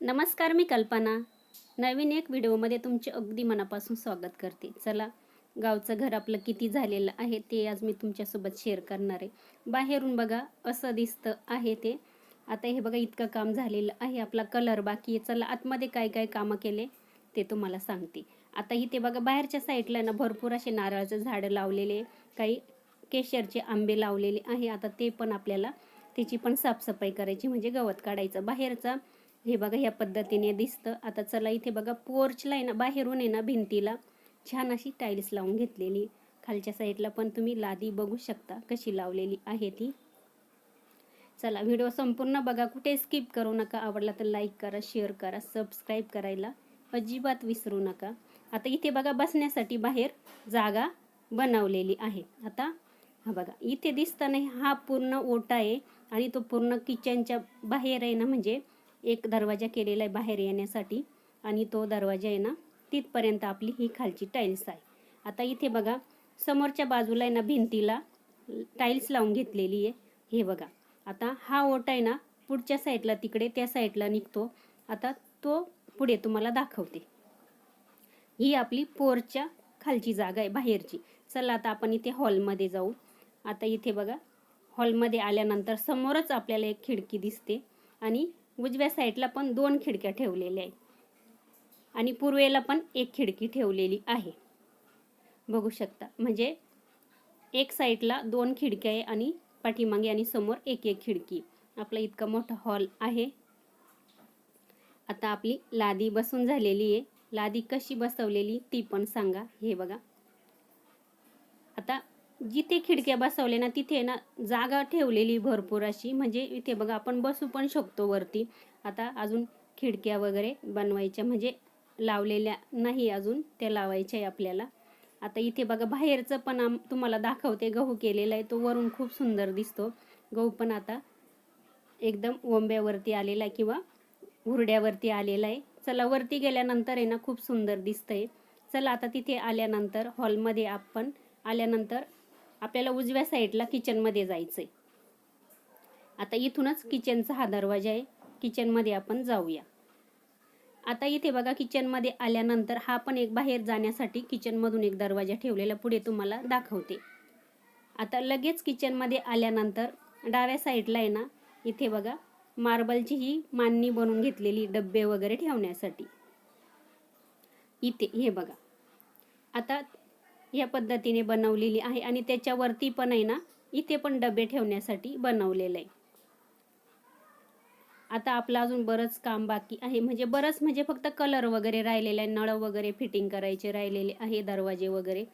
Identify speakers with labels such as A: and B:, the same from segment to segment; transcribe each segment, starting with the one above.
A: नमस्कार मी कल्पना. नवीन एक व्हिडिओमध्ये तुमचे अगदी मनापासून स्वागत करते. चला गावचं घर आपलं किती झालेलं आहे ते आज मी तुमच्यासोबत शेअर करणार आहे. बाहेरून बघा असं दिसतं आहे ते. आता हे बघा इतकं काम झालेलं आहे. आपला कलर बाकी आहे. चला आतमध्ये काय काय कामं केले ते तुम्हाला सांगते. आता इथे बघा बाहेरच्या साईडला ना भरपूर असे नारळाचं झाडं लावलेले काही केशरचे आंबे लावलेले आहे. आता ते पण आपल्याला त्याची पण साफसफाई करायची म्हणजे गवत काढायचं. बाहेरचा हे बघा ह्या पद्धतीने दिसतं. आता चला इथे बघा पोर्चला आहे ना बाहेरून आहे ना भिंतीला छान अशी टाईल्स लावून घेतलेली. खालच्या साईडला पण तुम्ही लादी बघू शकता कशी लावलेली आहे ती. चला व्हिडिओ संपूर्ण बघा. कुठे स्किप करू नका. आवडला तर लाईक करा शेअर करा सबस्क्राईब करायला अजिबात विसरू नका. आता इथे बघा बसण्यासाठी बाहेर जागा बनवलेली आहे. आता हा बघा इथे दिसताना हा पूर्ण ओटा आहे आणि तो पूर्ण किचनच्या बाहेर आहे ना म्हणजे एक दरवाजा केलेला आहे बाहेर येण्यासाठी आणि तो दरवाजा आहे ना तिथपर्यंत आपली ही खालची टाईल्स आहे. आता इथे बघा समोरच्या बाजूला आहे ना भिंतीला टाईल्स लावून घेतलेली आहे. हे बघा आता हा ओटा आहे ना पुढच्या साईडला तिकडे त्या साईडला निघतो. आता तो पुढे तुम्हाला दाखवते. ही आपली पोरच्या खालची जागा आहे बाहेरची. चला आता आपण इथे हॉलमध्ये जाऊ. आता इथे बघा हॉलमध्ये आल्यानंतर समोरच आपल्याला एक खिडकी दिसते. आणि उजव्या साईडला पण दोन खिडक्या ठेवलेल्या आहेत. आणि पूर्वेला पण एक खिडकी ठेवलेली आहे. बघू शकता. म्हणजे एक साईडला दोन खिडक्या आहे आणि पाठीमागे आणि समोर एक एक खिडकी. आपला इतका मोठा हॉल आहे. आता आपली लादी बसून झालेली आहे. लादी कशी बसवलेली ती पण सांगा. हे बघा. आता जिथे खिडक्या बसवले ना तिथे ना जागा ठेवलेली भरपूर अशी. म्हणजे इथे बघा आपण बसू पण शकतो वरती. आता अजून खिडक्या वगैरे बनवायच्या म्हणजे लावलेल्या नाही अजून त्या लावायच्या आहे आपल्याला. आता इथे बघा बाहेरचं पण आम तुम्हाला दाखवते गहू केलेला आहे तो वरून खूप सुंदर दिसतो. गहू पण आता एकदम ओंब्यावरती आलेला आहे किंवा हुरड्यावरती आलेला आहे. चला वरती गेल्यानंतर आहे ना खूप सुंदर दिसतंय. चला आता तिथे आल्यानंतर हॉलमध्ये आपण आल्यानंतर आपल्याला उजव्या साईडला किचनमध्ये जायचं आहे आता इथूनच किचनचा हा दरवाजा आहे. किचनमध्ये आपण जाऊया. आता इथे बघा किचनमध्ये आल्यानंतर हा पण एक बाहेर जाण्यासाठी किचनमधून एक दरवाजा ठेवलेला पुढे तुम्हाला दाखवते. आता लगेच किचनमध्ये आल्यानंतर डाव्या साईडला आहे ना इथे बघा मार्बलची ही मांडणी बनवून घेतलेली डब्बे वगैरे ठेवण्यासाठी. इथे हे बघा. आता या पद्धतीने बनवलेली आहे आणि त्याच्यावरती पण आहे ना इथे पण डबे ठेवण्यासाठी बनवलेलं आहे. आता आपलं अजून बरंच काम बाकी आहे. म्हणजे बरंच म्हणजे फक्त कलर वगैरे राहिलेला आहे. नळ वगैरे फिटिंग करायचे राहिलेले आहे दरवाजे वगैरे.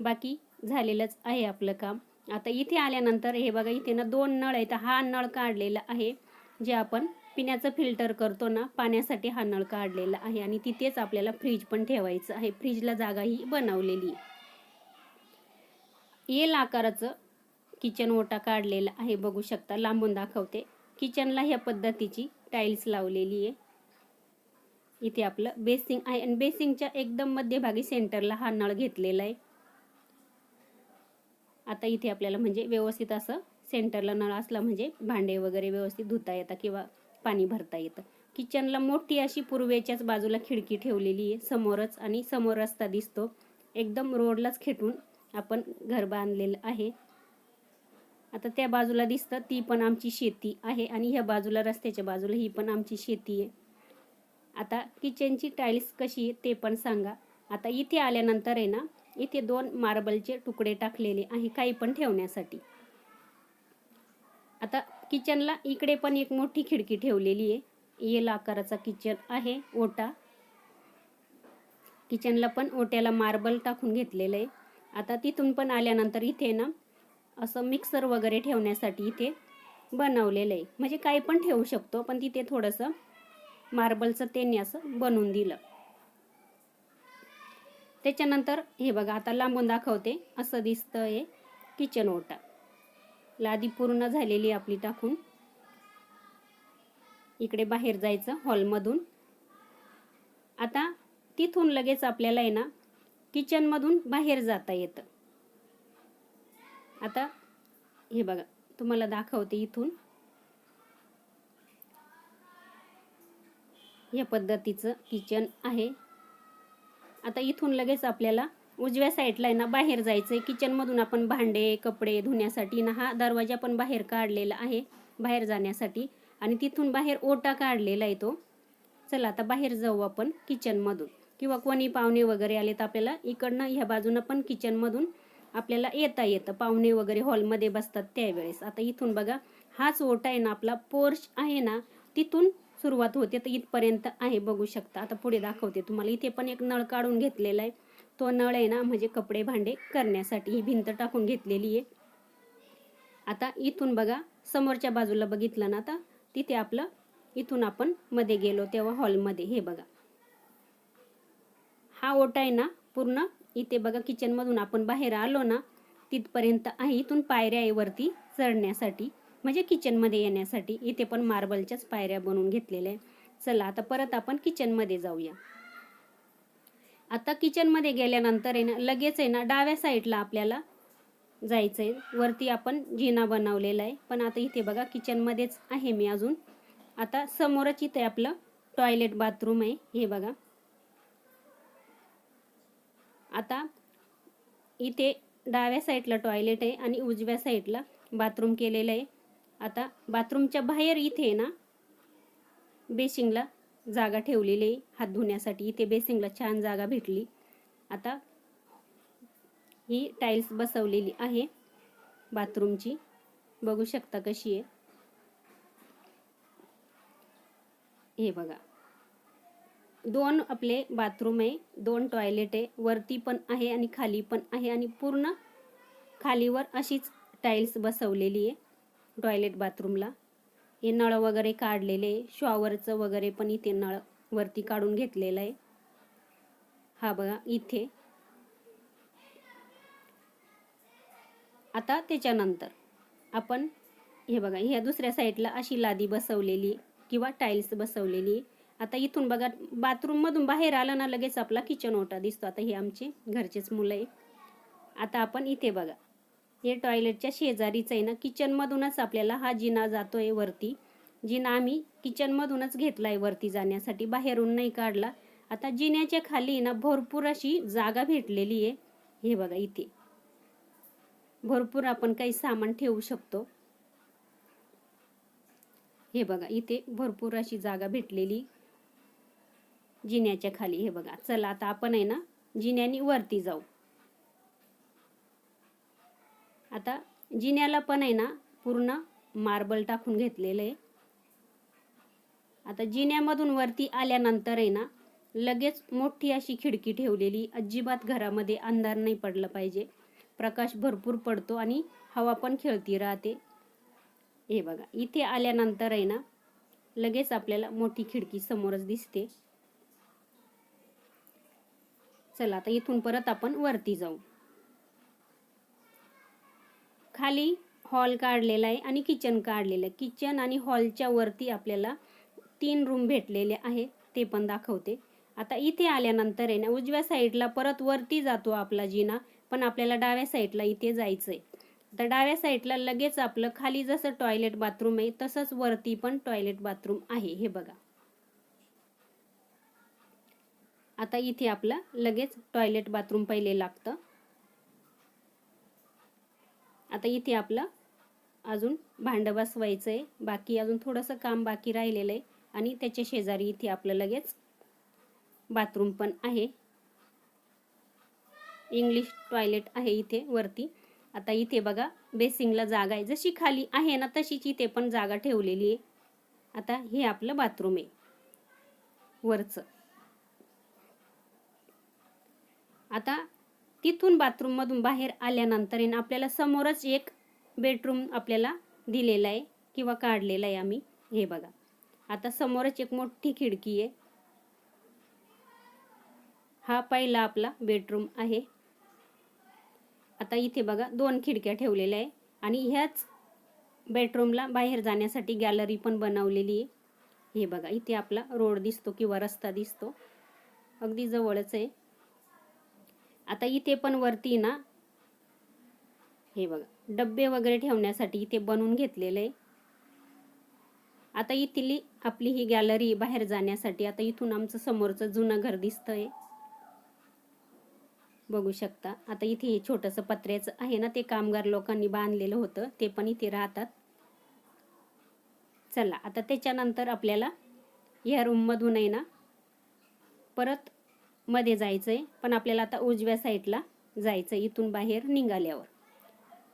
A: बाकी झालेलंच आहे आपलं काम. आता इथे आल्यानंतर हे बघा इथे ना दोन नळ आहेत. हा नळ काढलेला आहे जे आपण पिण्याचं फिल्टर करतो ना पाण्यासाठी हा नळ काढलेला आहे. आणि तिथेच आपल्याला फ्रीज पण ठेवायचं आहे. फ्रीजला जागा ही बनवलेली एल येल आकाराचं किचन ओटा काढलेला आहे बघू शकता. लांबून दाखवते. किचनला ह्या पद्धतीची टाईल्स लावलेली आहे. इथे आपलं बेसिंग आहे आणि बेसिंगच्या एकदम मध्यभागी सेंटरला हा नळ घेतलेला आहे. आता इथे आपल्याला म्हणजे व्यवस्थित असं सेंटरला नळ असला म्हणजे भांडे वगैरे व्यवस्थित धुता येतं किंवा पाणी भरता येतं. किचनला मोठी अशी पूर्वेच्याच बाजूला खिडकी ठेवलेली आहे. समोरच आणि समोर रस्ता दिसतो. एकदम रोडलाच खेटून आपण घर बांधलेलं आहे. आता त्या बाजूला दिसतं ती पण आमची शेती आहे आणि ह्या बाजूला रस्त्याच्या बाजूला ही पण आमची शेती आहे. आता किचनची टाईल्स कशी आहे ते पण सांगा. आता इथे आल्यानंतर आहे ना इथे दोन मार्बलचे तुकडे टाकलेले आहे काही पण ठेवण्यासाठी. आता किचनला इकडे पण एक मोठी खिडकी ठेवलेली आहे. येल आकाराचा किचन आहे ओटा. किचनला पण ओट्याला मार्बल टाकून घेतलेलं आहे. आता तिथून पण आल्यानंतर इथे ना असं मिक्सर वगैरे ठेवण्यासाठी इथे बनवलेलं आहे. म्हणजे काही पण ठेवू शकतो पण तिथे थोडंसं मार्बलचं त्यांनी असं बनवून दिलं. त्याच्यानंतर हे बघा आता लांबून दाखवते. असं दिसतं हे किचन ओटा. लादी पूर्ण झालेली आपली टाकून. इकडे बाहेर जायचं हॉलमधून आता तिथून लगेच आपल्याला आहे ना किचनमधून बाहेर जाता येतं. आता हे बघा तुम्हाला दाखवते इथून. या पद्धतीचं किचन आहे. आता इथून लगेच आपल्याला उजव्या साईडला आहे ना बाहेर जायचं आहे किचनमधून आपण भांडे कपडे धुण्यासाठी ना हा दरवाजा पण बाहेर काढलेला आहे बाहेर जाण्यासाठी. आणि तिथून बाहेर ओटा काढलेला आहे तो. चला आता बाहेर जाऊ आपण किचनमधून. किंवा कोणी पाहुणे वगैरे आले तर आपल्याला इकडनं ह्या बाजूनं पण किचनमधून आपल्याला येता येतं. पाहुणे वगैरे हॉलमध्ये बसतात त्यावेळेस. आता इथून बघा हाच ओटा आहे ना आपला पोर्च आहे ना तिथून सुरुवात होते. तर इथपर्यंत आहे बघू शकता. आता पुढे दाखवते तुम्हाला. इथे पण एक नळ काढून घेतलेला आहे. तो नळ आहे ना म्हणजे कपडे भांडे करण्यासाठी. ही भिंत टाकून घेतलेली आहे. आता इथून बघा समोरच्या बाजूला बघितलं ना आता तिथे आपलं इथून आपण मध्ये गेलो तेव्हा हॉलमध्ये हे बघा. हा ओटा आहे ना पूर्ण इथे बघा किचनमधून आपण बाहेर आलो ना तिथपर्यंत आहे इथून पायऱ्या आहे वरती चढण्यासाठी म्हणजे किचनमध्ये येण्यासाठी. इथे पण मार्बलच्याच पायऱ्या बनवून घेतलेल्या आहे चला आता परत आपण किचनमध्ये जाऊया. आता किचनमध्ये गेल्यानंतर आहे ना लगेच आहे ना डाव्या साईडला आपल्याला जायचं आहे वरती आपण जिना बनवलेला आहे. पण आता इथे बघा किचनमध्येच आहे मी अजून. आता समोरच इथे आपलं टॉयलेट बाथरूम आहे. हे बघा. आता इथे डाव्या साईडला टॉयलेट आहे आणि उजव्या साईडला बाथरूम केलेलं आहे. आता बाथरूमच्या बाहेर इथे ना बेसिंगला जागा ठेवलेली आहे. हात धुण्यासाठी इथे बेसिंगला छान जागा भेटली. आता ही टाईल्स बसवलेली आहे बाथरूमची बघू शकता कशी आहे. हे बघा. दोन आपले बाथरूम आहे दोन टॉयलेट आहे वरती पण आहे आणि खाली पण आहे आणि पूर्ण खालीवर अशीच टाईल्स बसवलेली आहे टॉयलेट बाथरूमला हे नळ वगैरे काढलेले शॉवरचं वगैरे पण इथे नळ वरती काढून घेतलेलं आहे. हा बघा इथे. आता त्याच्यानंतर आपण हे बघा ह्या दुसऱ्या साईडला अशी लादी बसवलेली किंवा टाईल्स बसवलेली आता इथून बघा बाथरूममधून बाहेर आलं ना लगेच आपला किचन ओटा दिसतो. आता हे आमचे घरचेच मुलं आहे आता आपण इथे बघा हे टॉयलेटच्या शेजारीच आहे ना किचनमधूनच आपल्याला हा जिना जातो आहे वरती. जिना आम्ही किचनमधूनच घेतला आहे वरती जाण्यासाठी बाहेरून नाही काढला. आता जिन्याच्या खाली ना भरपूर अशी जागा भेटलेली आहे. हे बघा इथे. भरपूर आपण काही सामान ठेवू शकतो. हे बघा इथे भरपूर अशी जागा भेटलेली. जिन्याच्या खाली. हे बघा चला आता आपण आहे ना जिन्यानी वरती जाऊ. आता जिन्याला पण आहे ना पूर्ण मार्बल टाकून घेतलेलं आहे. आता जिन्यामधून वरती आल्यानंतर आहे ना लगेच मोठी अशी खिडकी ठेवलेली अजिबात घरामध्ये अंधार नाही पडलं पाहिजे. प्रकाश भरपूर पडतो आणि हवा पण खेळती राहते. हे बघा इथे आल्यानंतर आहे ना लगेच आपल्याला मोठी खिडकी समोरच दिसते. चला आता इथून परत आपण वरती जाऊ. खाली हॉल काढलेला आहे आणि किचन काढलेलं आहे. किचन आणि हॉलच्या वरती आपल्याला तीन रूम भेटलेले आहे ते पण दाखवते. आता इथे आल्यानंतर आहे ना उजव्या साईडला परत वरती जातो आपला जिना पण आपल्याला डाव्या साईडला इथे जायचंय. तर डाव्या साईडला लगेच आपलं खाली जसं टॉयलेट बाथरूम आहे तसंच वरती पण टॉयलेट बाथरूम आहे हे बघा. आता इथे आपलं लगेच टॉयलेट बाथरूम पहिले लागतं. आता इथे आपलं अजून भांडं बसवायचं आहे बाकी अजून थोडंसं काम बाकी राहिलेलं आहे आणि त्याच्या शेजारी इथे आपलं लगेच बाथरूम पण आहे. इंग्लिश टॉयलेट आहे इथे वरती. आता इथे बघा बेसिंगला जागा आहे. जशी खाली आहे ना तशीच इथे पण जागा ठेवलेली आहे. आता हे आपलं बाथरूम आहे. वरचं. आता तिथून बाथरूममधून बाहेर आल्यानंतर आपल्याला समोरच एक बेडरूम आपल्याला दिलेला आहे किंवा काढलेला आहे आम्ही. हे बघा. आता समोरच एक मोठी खिडकी आहे. हा पहिला आपला बेडरूम आहे. आता इथे बघा दोन खिडक्या ठेवलेल्या आहे. आणि ह्याच बेडरूमला बाहेर जाण्यासाठी गॅलरी पण बनवलेली आहे. हे बघा इथे आपला रोड दिसतो किंवा रस्ता दिसतो. अगदी जवळच आहे. आता इथे पण वरती ना हे बघा डब्बे वगैरे ठेवण्यासाठी इथे बनवून घेतलेलं. आहे आता इथली आपली ही गॅलरी बाहेर जाण्यासाठी आता इथून आमचं समोरचं जुनं घर दिसतंय. बघू शकता. आता इथे हे छोटंसं पत्र्याचं आहे ना ते कामगार लोकांनी बांधलेलं होतं ते पण इथे राहतात. चला आता त्याच्यानंतर आपल्याला या रूममधून आहे ना परत मध्ये जायचं आहे पण आपल्याला आता उजव्या साईडला जायचं आहे इथून बाहेर निघाल्यावर.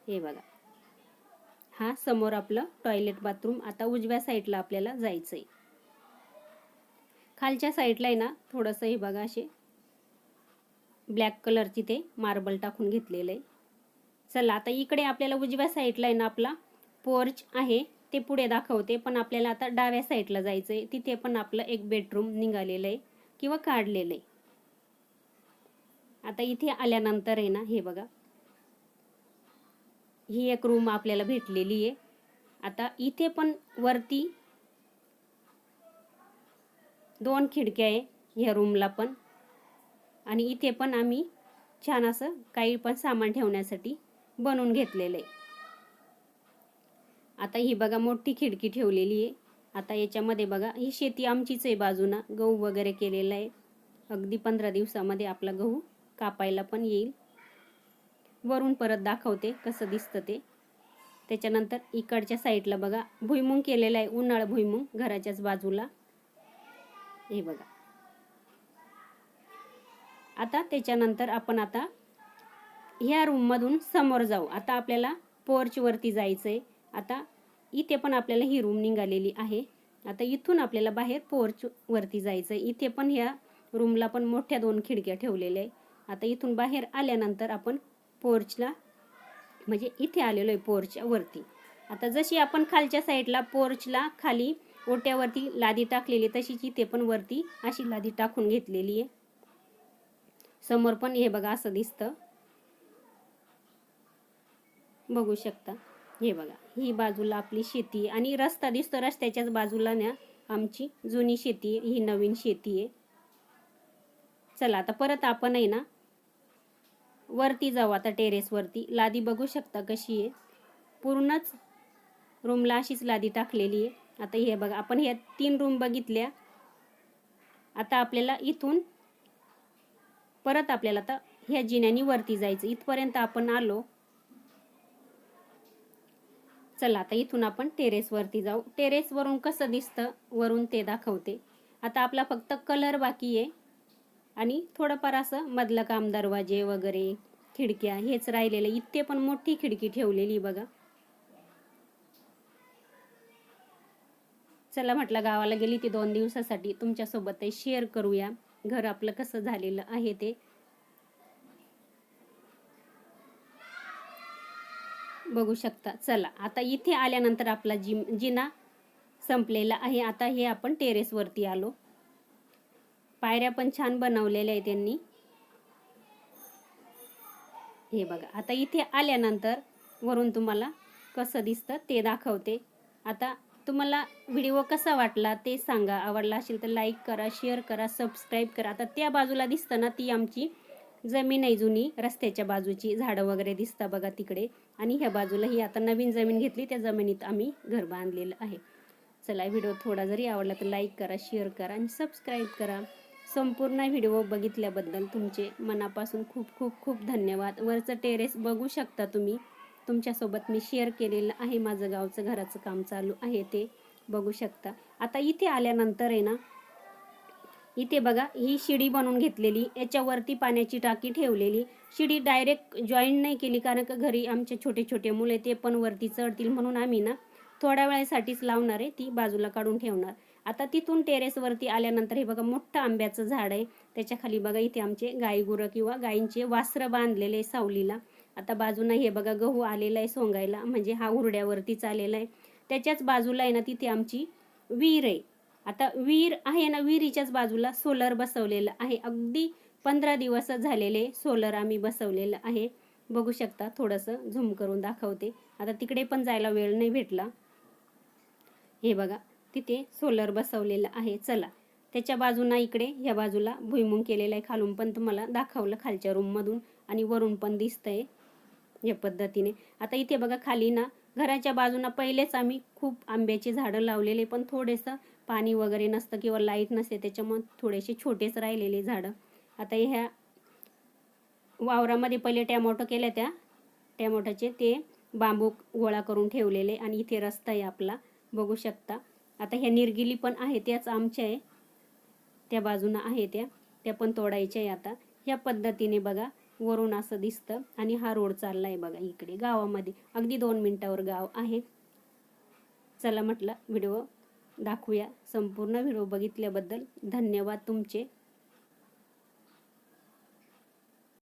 A: हे बघा. हा समोर आपलं टॉयलेट बाथरूम आता उजव्या साईडला आपल्याला जायचं आहे खालच्या साईडला आहे ना थोडंसं हे बघा असे. ब्लॅक कलरची ते मार्बल टाकून घेतलेलं आहे. चला आता इकडे आपल्याला उजव्या साईडला आहे ना आपला पोर्च आहे ते पुढे दाखवते पण आपल्याला आता डाव्या साईडला जायचं आहे तिथे पण आपलं एक बेडरूम निघालेलं आहे किंवा काढलेलं आहे. आता इथे आल्यानंतर आहे ना हे बघा. ही एक रूम आपल्याला भेटलेली आहे. आता इथे पण वरती दोन खिडक्या आहे ह्या रूमला पण. आणि इथे पण आम्ही छान असं काही पण सामान ठेवण्यासाठी बनवून घेतलेलं आहे. आता ही बघा मोठी खिडकी ठेवलेली आहे. आता याच्यामध्ये बघा ही शेती आमचीच आहे बाजूना. गहू वगैरे केलेला आहे. अगदी पंधरा दिवसामध्ये आपला गहू कापायला पण येईल. वरून परत दाखवते कसं दिसतं ते. त्याच्यानंतर इकडच्या साईडला बघा भुईमुंग केलेला आहे उन्हाळ भुईमुंग घराच्याच बाजूला. हे बघा. आता त्याच्यानंतर आपण आता ह्या रूममधून समोर जाऊ. आता आपल्याला पोर्चवरती जायचं आहे आता इथे पण आपल्याला ही रूम निघालेली आहे. आता इथून आपल्याला बाहेर पोर्च वरती जायचं आहे इथे पण ह्या रूमला पण मोठ्या दोन खिडक्या ठेवलेल्या आहे. आता इथून बाहेर आल्यानंतर आपण पोर्चला म्हणजे इथे आलेलो आहे पोर्चवरती आता जशी आपण खालच्या साईडला पोर्चला खाली ओट्यावरती लादी टाकलेली तशीच इथे पण वरती अशी लादी टाकून घेतलेली आहे. समोर पण हे बघा असं दिसतं. बघू शकता. हे बघा ही बाजूला आपली शेती आहे आणि रस्ता दिसतो रस्त्याच्याच बाजूला ना आमची जुनी शेती आहे ही नवीन शेती आहे. चला आता परत आपण आहे ना वरती जाऊ आता टेरेसवरती लादी बघू शकता कशी आहे. पूर्णच रूमला अशीच लादी टाकलेली आहे. आता हे बघा आपण ह्या तीन रूम बघितल्या. आता आपल्याला इथून परत आपल्याला आता ह्या जिन्यानी वरती जायचं. इथपर्यंत आपण आलो. चला आता इथून आपण टेरेसवरती जाऊ. टेरेसवरून कसं दिसतं? वरून ते दाखवते. आता आपला फक्त कलर बाकी आहे. आणि थोडंफार असं मधलं काम दरवाजे वगैरे खिडक्या हेच राहिलेलं. इथे पण मोठी खिडकी ठेवलेली बघा. चला म्हटलं गावाला गेली ती दोन दिवसासाठी. तुमच्यासोबत ते शेअर करूया. घर आपलं कसं झालेलं आहे ते. बघू शकता. चला आता इथे आल्यानंतर आपला जिम जिना संपलेला आहे. आता हे आपण टेरेसवरती आलो. पायऱ्या पण छान बनवलेल्या आहे त्यांनी हे बघा आता इथे आल्यानंतर वरून तुम्हाला कसं दिसतं ते दाखवते. आता तुम्हाला व्हिडिओ कसा वाटला ते सांगा. आवडला असेल तर लाईक करा शेअर करा सबस्क्राईब करा. आता त्या बाजूला दिसतं ना ती आमची जमीन आहे जुनी रस्त्याच्या बाजूची. झाडं वगैरे दिसतं बघा तिकडे. आणि ह्या बाजूला ही आता नवीन जमीन घेतली त्या जमिनीत आम्ही घर बांधलेलं आहे. चला व्हिडिओ थोडा जरी आवडला तर लाईक करा शेअर करा आणि सबस्क्राईब करा. संपूर्ण व्हिडिओ बघितल्याबद्दल तुमचे मनापासून खूप खूप खूप धन्यवाद. वरचं टेरेस बघू शकता तुम्ही. तुमच्यासोबत मी शेअर केलेलं आहे माझं गावचं घराचं काम चालू आहे ते बघू शकता. आता इथे आल्यानंतर आहे ना इथे बघा ही शिडी बनवून घेतलेली याच्यावरती पाण्याची टाकी ठेवलेली. शिडी डायरेक्ट जॉईन नाही केली कारण का घरी आमचे छोटे छोटे मुले ते पण वरती चढतील म्हणून आम्ही ना थोड्या वेळासाठीच लावणार आहे ती बाजूला काढून ठेवणार. आता तिथून टेरेसवरती आल्यानंतर हे बघा मोठं आंब्याचं झाड आहे. त्याच्याखाली बघा इथे आमचे गायगुरं किंवा गायींचे वासरं बांधलेले आहे सावलीला. आता बाजूनं हे बघा गहू आलेला आहे सोंगायला म्हणजे हा हुरड्यावरतीच आलेला आहे. त्याच्याच बाजूला आहे ना तिथे आमची विहीर आहे. आता विहीर आहे ना विहिरीच्याच बाजूला सोलर बसवलेलं आहे. अगदी पंधरा दिवस झालेले सोलर आम्ही बसवलेलं आहे. बघू शकता थोडंसं झूम करून दाखवते. आता तिकडे पण जायला वेळ नाही भेटला. हे बघा तिथे सोलर बसवलेलं आहे. चला त्याच्या बाजूना इकडे ह्या बाजूला भुईमुंग केलेलं आहे. खालून पण तुम्हाला दाखवलं खालच्या रूममधून आणि वरून पण दिसतंय या पद्धतीने. आता इथे बघा खाली ना घराच्या बाजूना पहिलेच आम्ही खूप आंब्याची झाडं लावलेले पण थोडेसं पाणी वगैरे नसतं किंवा लाइट नसते त्याच्यामुळे थोडेसे छोटेच राहिलेले झाडं. आता ह्या वावरामध्ये पहिले टॅमोटो केल्या त्या टॅमॅटोचे ते बांबू गोळा करून ठेवलेले आणि इथे रस्ता आहे आपला. बघू शकता. आता ह्या निर्गिली पण आहे त्याच आमच्या आहे. त्या बाजूनं आहे त्या. त्या पण तोडायच्या आहे आता. ह्या पद्धतीने बघा वरून असं दिसतं आणि हा रोड चालला आहे बघा इकडे गावामध्ये. अगदी दोन मिनटावर गाव आहे. चला म्हटलं व्हिडिओ दाखवूया. संपूर्ण व्हिडिओ बघितल्याबद्दल धन्यवाद तुमचे.